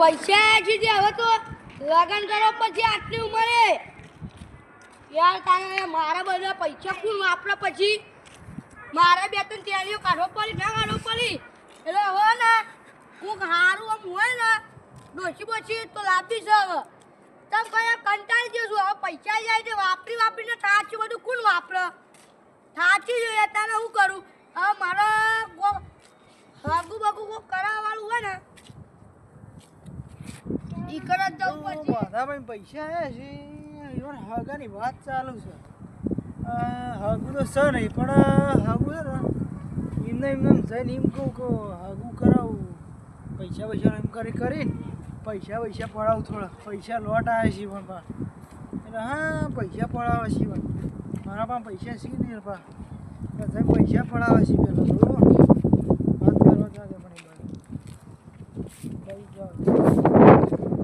પૈસા છે જે હવે તો લગન કરો પછી આટલી ઉંમરે. યાર, તારે મારા બધા પૈસા કોણ વાપરે પછી? મારે બે ત્રણ તેલીઓ કાઢવો પડી, ના કાઢવો પડી. એટલે હવે ને હું હારું આમ હોય ને, ડોસી બોસી તો લાભી છે હવે. તમે કયા કંટાળી જશું હવે પૈસા જાય છે, વાપરી વાપરીને થાચી બધું કોણ વાપરે? થાચી જોઈએ તારે હું કરું? હવે મારા હાગુ બાગુ કોઈ કરાવવાળું હોય ને ઈ કરે જ જવું પડશે માધાભાઈ પૈસા આવ્યા છે ઈવન હગાની વાત ચાલુ છે. હગું તો છે નહીં પણ હગું છે ને એમને એમને એમ જઈને એમ કહું કે હગું કરાવું. પૈસા પૈસા એમ કરી કરીને પૈસા પૈસા પડાવું થોડા પૈસા લોટ આવ્યા છે પણ પા એટલે હા પૈસા પડાવે છે પણ મારા પાસે પૈસા છે નહીં પા એટલે પૈસા પડાવે છે પેલા બરોબર વાત કરવા જાતે પણ એ બાજુ.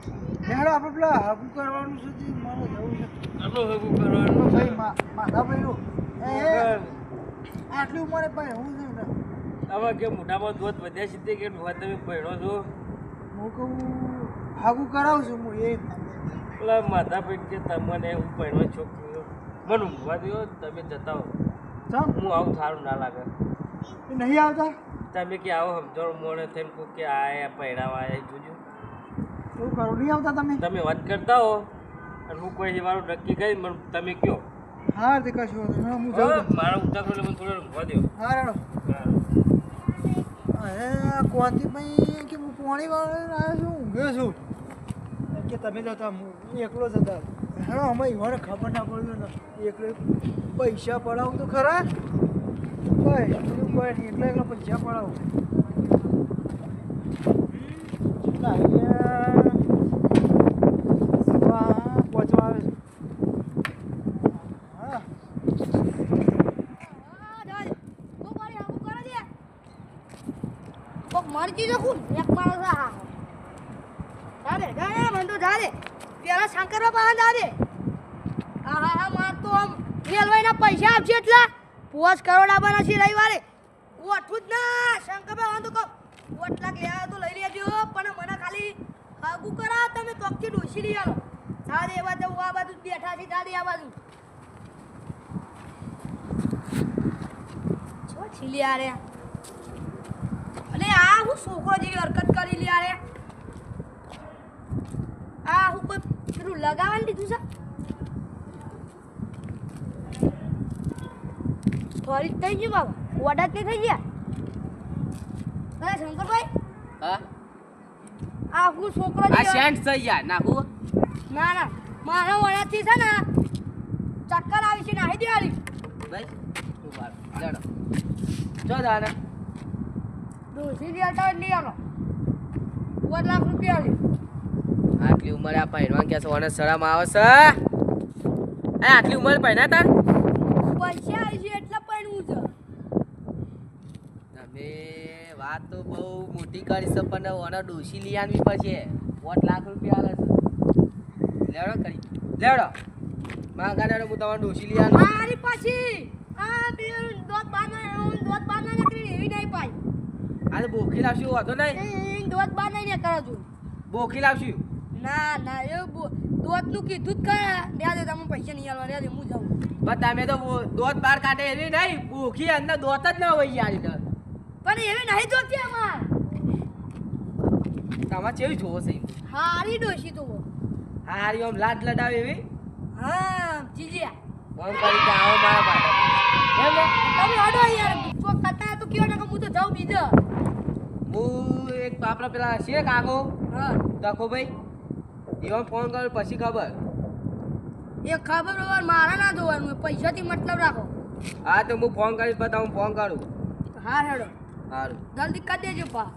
પર આપણે એમ કરવાનું રાત છે મારે જવું છે. ઊભો દેવો ક્યારે જોડે ખાધો રે ને હુઈ આટલું હગું કરવાનું ઉંમરે ભાઈ હું છે ને? આમાં કે મોટામાં દોત વધ્યા છે કે ડોહા તમે ભણો છો? હું કહું હાગું કરાવું છું હું એ પેલા માતા ભાઈ કે તમને હું ભણવા છોકરો મને ઊંઘવા દો તમે જતા હો. ચાલ હું આવું સારું ના લાગે. એ નહીં આવતા? તમે કે આવો સમજણ મોડે થઈને કહું કે આ પહેરાવા આયા જોજો. એવું કરો? નહીં આવતા તમે? તમે વાત કરતા હો. અને હું કોઈ વારું નક્કી કરી મને તમે કયો. હા તે કશું વાંધો હું જાઉં મારા ઉતાર મને થોડો ઊંઘવા દો હા રેડો. અરે કોંતીભાઈ કે હું પાણી વાળો આવ્યો છું ઊંઘ્યો છું. કે તમે જતા હું એકલો જ હતા. હા અમે ઈવાને ખબર ના પડ્યું ને. એકલો પૈસા પડાવું તો ખરા? ભાઈ કોઈ નહીં એકલા એકલા પૈસા પડાવું. કેટલા અહીંયા સવા પહોંચવા આવે છે હા હા, જાય. કોક વાળી હાગું કરે છે. એક માણસ હા. જા દે, જા દે, મને તો જા દે. પેલા શંકરબા પાસે જા દે. હા, હા, હા, આમ પૈસા આપશે એટલા. પોસ કરોડ આવવાના છે રવિવારે. ઓઠું જ ના શંકરબા વાંધો કહો ઓટ લાખ તો લઈ લેજો પણ મને ખાલી હાગું કરાવો તમે ચોકથી ડોસી લઈ આવો. જા દે એ બાજુ આ બાજુ બેઠા છે જા દે આ બાજુ. છો છીલી આ રે અને આ હું છોકરો જેવી હરકત કરી લે આ આ હું કોઈ પેલું લગાવવાનું લીધું છે? ફરી થઈ ગયું બાબા. ઓર્ડર તે થઈ ગયા? અરે શંકરભાઈ? હા? આ હું છોકરો આ સેન્ટ થઈ ગયા. ના હું? ના ના. મારા વડાથી છે ને ચક્કર આવી છે નાહી દેવાની ભાઈ ઊભા. લડો જો દાને ડોસી લેતા લઈ આવો દોઢ લાખ રૂપિયા લે. આટલી ઉંમરે આ પહેરવા કે છે? ઓને શરમ આવે છે એ આટલી ઉંમરે પહેર્યા તાર? પૈસા આવી છે એટલે પૈણવું છે. તમે વાત તો બહુ મોટી કરી છે પણ ઓને ડોસી લઈ આવવી પડશે. વોટ લાખ રૂપિયા આવે છે. લેવડો કરી. લેવડો. માં ગાડાનો હું તમારે ડોસી લઈ આવી મારી પછી આ બે દોત બાના દોત બાના નીકળી એવી નહીં પાઈ આ ભોખી બોખી લાવશું વાંધો નહીં? દોત બા નહીં ને કરો છું બોખી લાવશું? ના ના એ દોતનું કીધું જ કરે બે દે તમે પૈસા નહીં આલવા દે હું જાઉં. પણ તમે તો દોત બાર કાઢે એવી નહીં બોખી અંદર દોત જ ના હોય યાર. પણ એવી નહીં જોતી અમાર તમારે કેવી જોવો છે હારી ડોશી તો હારી ઓમ લાડ લડાવે એવી? હા જીજીયા. ફોન કરી કે આવો મારા બાટા એમ તમે અડો યાર તો કતા તો કયો ને કે હું તો જાઉં બીજો. હું એક આપણા પેલા છે કાકો? કાકો ભાઈ એવા ફોન કર્યો પછી ખબર. એ ખબર હોય મારા ના જોવાનું પૈસાથી મતલબ રાખો. હા તો હું ફોન કરીશ બધા હું ફોન કરું. હા હેડો. સારું જલ્દી કરી દેજો પા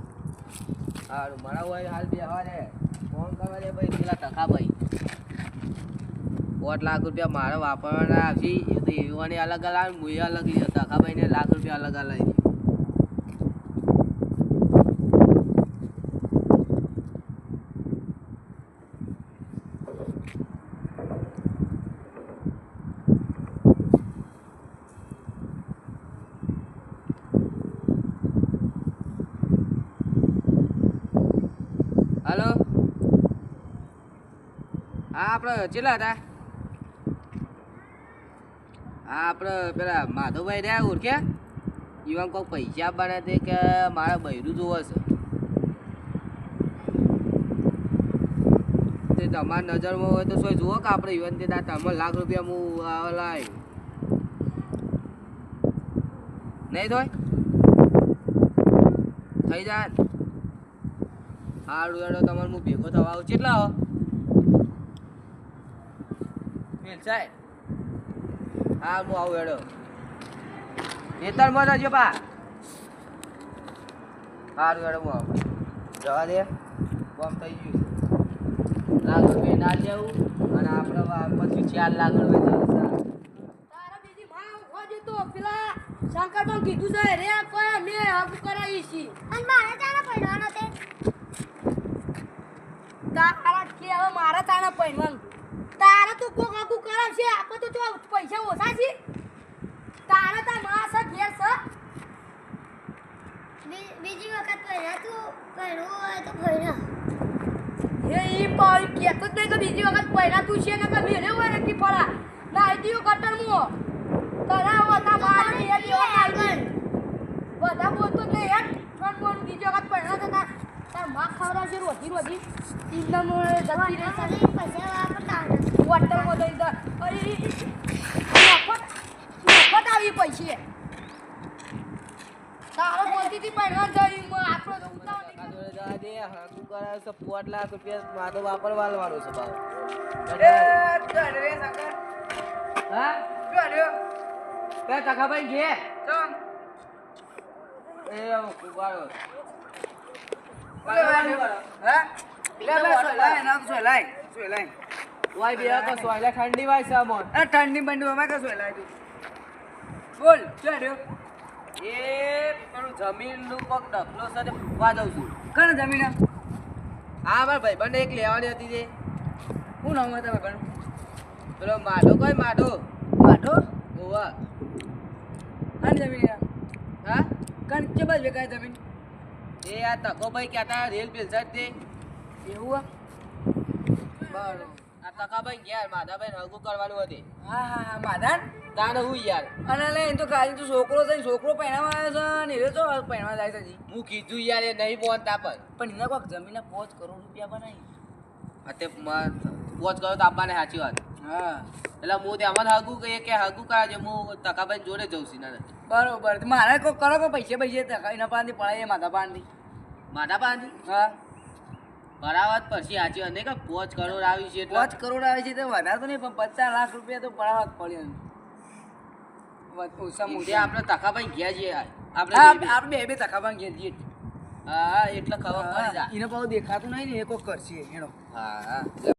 સારું મારા હોય હાલ બી હવા રે ફોન કરવા દે ભાઈ પેલા તખા ભાઈ પાંચ લાખ રૂપિયા મારે વાપરવાના આવશે એ તો એવાની અલગ અલગ મુએ અલગ લીધો તખાભાઈને લાખ રૂપિયા અલગ અલગ લીધી હલો હા આપણે ચેલા હતા. હા આપણે પેલા માધવભાઈ રહ્યા ઓળખ્યા ઈવન કોઈ પૈસા બને તે કે મારા બૈરું જોવે છે. તે તમારી નજરમાં હોય તો શું જુઓ કે આપણે ઈવન તે તમે લાખ રૂપિયા હું આ નહીં તો થઈ જાય. હાડું હેડો, તમારે હું ભેગો થવા આવું. કેટલા હો? વેલસાઈ હા હું આવું હેડો. ખેતરમાં જજો પા. હારું હેડો હું આવું. જવા દે. કોમ થઈ ગયું લાખ રૂપિયા ના લેવું અને આપણે પછી ચાર લાખ રૂપિયા જવું માં જતો પેલા શંકર પણ કીધું છે રે કોઈ અમે હબ કરાવી છી અને મારે તારા પડવાનો તે. તારા કે હવે મારા તારા પહેરવાનું તારા તો કોક આખું કરે છે આપણે તો જો પૈસા ઓછા છે. તારા તા માસ ઘેર છે. બીજી વખત પહેર્યા તું હોય તો પહેર્યા એ ઈ પાઈ કેતો જ નહીં કે બીજી વખત પહેલા તું છે ને કે મેરે હોય નથી પડા ના આઈટીઓ કટર મો તારા વતા મારા બે દિવસ આગળ. બધા બોલતો નહીં હેટ પણ બોલ બીજી વખત પહેલા તો તારમાં ખવડાવશે રોજી રોજી ઈંડા જતી રહે છે પછી પૈસા વાપરતા હતા. વોટર મો દઈ દે અરે ઈ- ઈ- મફત મફત આવી પૈસે તારો બોલતી હતી પહેલા જઈ આપણો તો કાકા જોડે જવા દે હાકું કરે છે પાંચ લાખ રૂપિયા મારે વાપરવા આલવાનો છે સકર હા? બે તકાભાઈ ઘે. એ કુવારો વાય બે તો સોયલા ઠંડી વાય સામો ઠંડી બંડી અમે કશું બોલ રહ્યો એ પેલું જમીનનું કોક ડફલો સાથે ફૂવા દઉં છું. કણ જમીન હા મારા ભાઈબંધ એક લેવાની હતી તે. શું નામ હતા ભાઈ પેલો માઢો કોઈ માઢો માધો ઓવા કણ જમીન હા? કણ કે બસ વેકાય જમીન? એ આ તકો ભાઈ કહેતા રેલ પેલ સાહેબ તે. એવું? બરોબર. આ તકાભાઈ ગયા માધાભાઈ હગું કરવાનું હતી. હા હા હા માધાન? તાને હું યાર? અને લે તો ખાલી તું છોકરો છે ને છોકરો પહેણાવા આવ્યો છે ને એ તો પહેણવા જાય છે હું કીધું યાર એ નહીં પહોંચતા પર પણ એના કોઈક જમીને પાંચ કરોડ રૂપિયા બનાવી. આ તે પહોંચ કરો તો આપવાને સાચી વાત. હા. એટલે હું ત્યાં હગું કહીએ કે હગું કરાવજે હું તકાભાઈ જોડે જઉં છું ના બરોબર મારે કોઈ કરો કે પૈસે પૈસે એના પાસેથી પડાય માથા પાસેથી માધા પાણી હા. બરાબર પછી સાચી અને કે પાંચ કરોડ આવી છે પાંચ કરોડ આવી છે તો વધારે તો નહીં પણ પચાસ લાખ રૂપિયા તો પડાવત જ પડે એમ. વધ- ઓછા. આપણે તકાભાઈ ગયા છીએ આપણે આપણે બે- બે બે ગયા છીએ હા એટલે ખબર પડી જાય. એને બહુ દેખાતું નહીં ને એ કોક કરશે એનો હા હા.